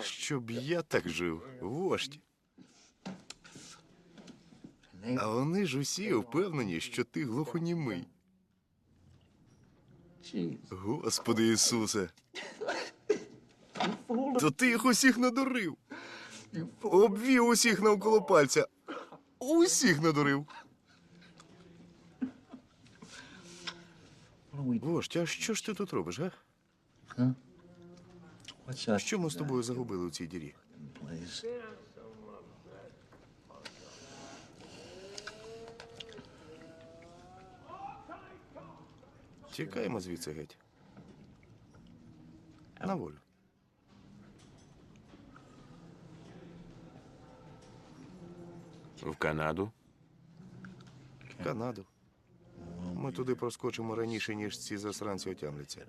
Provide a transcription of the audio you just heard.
Щоб я так жив, вождь. А вони ж усі впевнені, що ти глухонімий. Господи Ісусе. То ти їх усіх надурив. Обвів усіх навколо пальця. Усіх надурив. Вождь, а що ж ти тут робиш, га? Що ми з тобою загубили у цій дірі? Тікаємо звідси геть. На волю. В Канаду? В Канаду. Ми туди проскочимо раніше, ніж ці засранці отямляться.